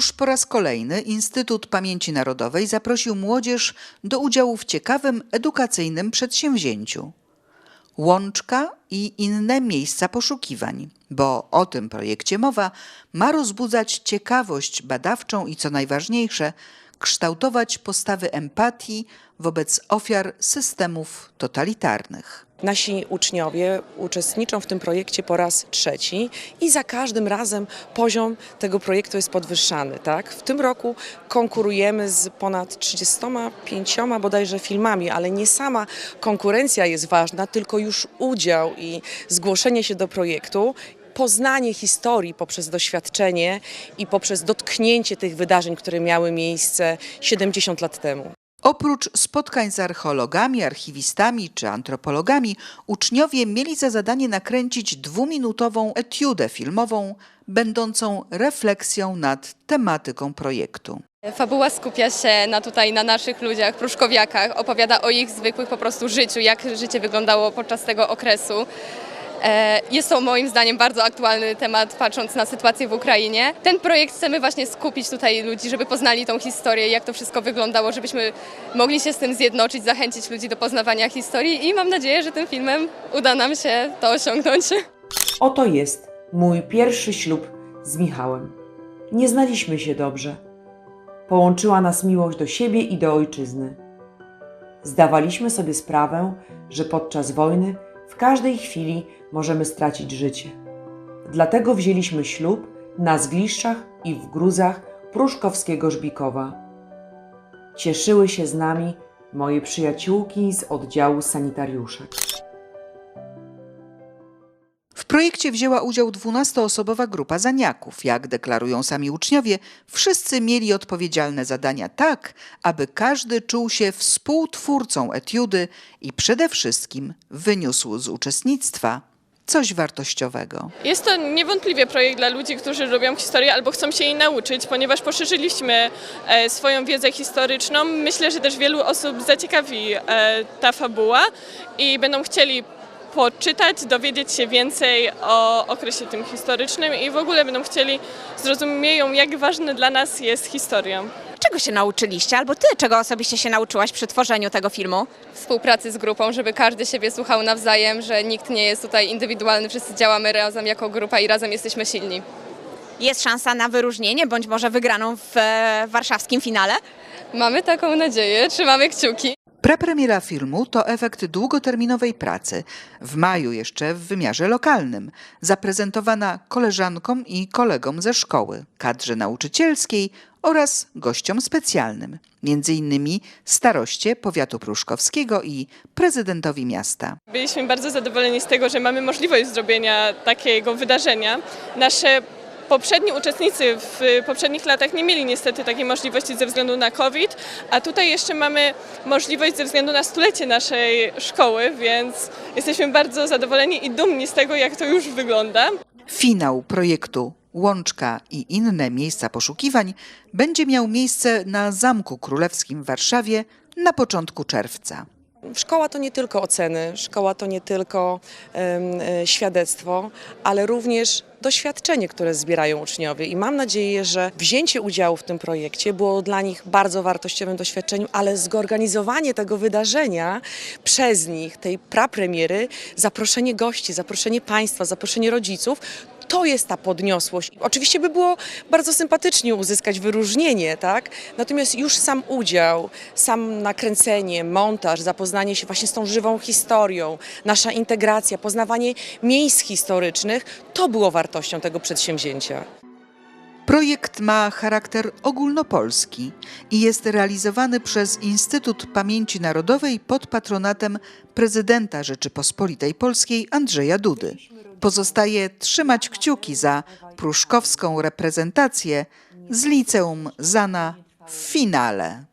Już po raz kolejny Instytut Pamięci Narodowej zaprosił młodzież do udziału w ciekawym edukacyjnym przedsięwzięciu. Łączka i inne miejsca poszukiwań, bo o tym projekcie mowa ma rozbudzać ciekawość badawczą i co najważniejsze, kształtować postawy empatii wobec ofiar systemów totalitarnych. Nasi uczniowie uczestniczą w tym projekcie po raz trzeci i za każdym razem poziom tego projektu jest podwyższany. Tak? W tym roku konkurujemy z ponad 35 bodajże filmami, ale nie sama konkurencja jest ważna, tylko już udział i zgłoszenie się do projektu. Poznanie historii poprzez doświadczenie i poprzez dotknięcie tych wydarzeń, które miały miejsce 70 lat temu. Oprócz spotkań z archeologami, archiwistami czy antropologami, uczniowie mieli za zadanie nakręcić dwuminutową etiudę filmową, będącą refleksją nad tematyką projektu. Fabuła skupia się na tutaj na naszych ludziach, pruszkowiakach, opowiada o ich zwykłych po prostu życiu, jak życie wyglądało podczas tego okresu. E, Jest to moim zdaniem bardzo aktualny temat, patrząc na sytuację w Ukrainie. Ten projekt chcemy właśnie skupić tutaj ludzi, żeby poznali tą historię, jak to wszystko wyglądało, żebyśmy mogli się z tym zjednoczyć, zachęcić ludzi do poznawania historii i mam nadzieję, że tym filmem uda nam się to osiągnąć. Oto jest mój pierwszy ślub z Michałem. Nie znaliśmy się dobrze. Połączyła nas miłość do siebie i do ojczyzny. Zdawaliśmy sobie sprawę, że podczas wojny każdej chwili możemy stracić życie. Dlatego wzięliśmy ślub na zgliszczach i w gruzach pruszkowskiego Żbikowa. Cieszyły się z nami moje przyjaciółki z oddziału sanitariuszek. Projekcie wzięła udział 12-osobowa grupa zaniaków. Jak deklarują sami uczniowie, wszyscy mieli odpowiedzialne zadania tak, aby każdy czuł się współtwórcą etiudy i przede wszystkim wyniósł z uczestnictwa coś wartościowego. Jest to niewątpliwie projekt dla ludzi, którzy lubią historię albo chcą się jej nauczyć, ponieważ poszerzyliśmy e, swoją wiedzę historyczną. Myślę, że też wielu osób zaciekawi e, ta fabuła i będą chcieli poczytać, dowiedzieć się więcej o okresie tym historycznym i w ogóle będą chcieli, zrozumieją jak ważna dla nas jest historia. Czego się nauczyliście, albo ty czego osobiście się nauczyłaś przy tworzeniu tego filmu? Współpracy z grupą, żeby każdy siebie słuchał nawzajem, że nikt nie jest tutaj indywidualny, wszyscy działamy razem jako grupa i razem jesteśmy silni. Jest szansa na wyróżnienie, bądź może wygraną w e, warszawskim finale? Mamy taką nadzieję, trzymamy kciuki. Prepremiera filmu to efekt długoterminowej pracy, w maju jeszcze w wymiarze lokalnym, zaprezentowana koleżankom i kolegom ze szkoły, kadrze nauczycielskiej oraz gościom specjalnym, innymi staroście powiatu pruszkowskiego i prezydentowi miasta. Byliśmy bardzo zadowoleni z tego, że mamy możliwość zrobienia takiego wydarzenia. Nasze poprzedni uczestnicy w poprzednich latach nie mieli niestety takiej możliwości ze względu na COVID, a tutaj jeszcze mamy możliwość ze względu na stulecie naszej szkoły, więc jesteśmy bardzo zadowoleni i dumni z tego, jak to już wygląda. Finał projektu Łączka i inne miejsca poszukiwań będzie miał miejsce na Zamku Królewskim w Warszawie na początku czerwca. Szkoła to nie tylko oceny, szkoła to nie tylko e, świadectwo, ale również doświadczenie, które zbierają uczniowie. I mam nadzieję, że wzięcie udziału w tym projekcie było dla nich bardzo wartościowym doświadczeniem, ale zorganizowanie tego wydarzenia przez nich, tej prapremiery, zaproszenie gości, zaproszenie państwa, zaproszenie rodziców, to jest ta podniosłość. Oczywiście by było bardzo sympatycznie uzyskać wyróżnienie, tak? Natomiast już sam udział, sam nakręcenie, montaż, zapoznanie się właśnie z tą żywą historią, nasza integracja, poznawanie miejsc historycznych, to było wartością tego przedsięwzięcia. Projekt ma charakter ogólnopolski i jest realizowany przez Instytut Pamięci Narodowej pod patronatem prezydenta Rzeczypospolitej Polskiej Andrzeja Dudy. Pozostaje trzymać kciuki za pruszkowską reprezentację z liceum Zana w finale.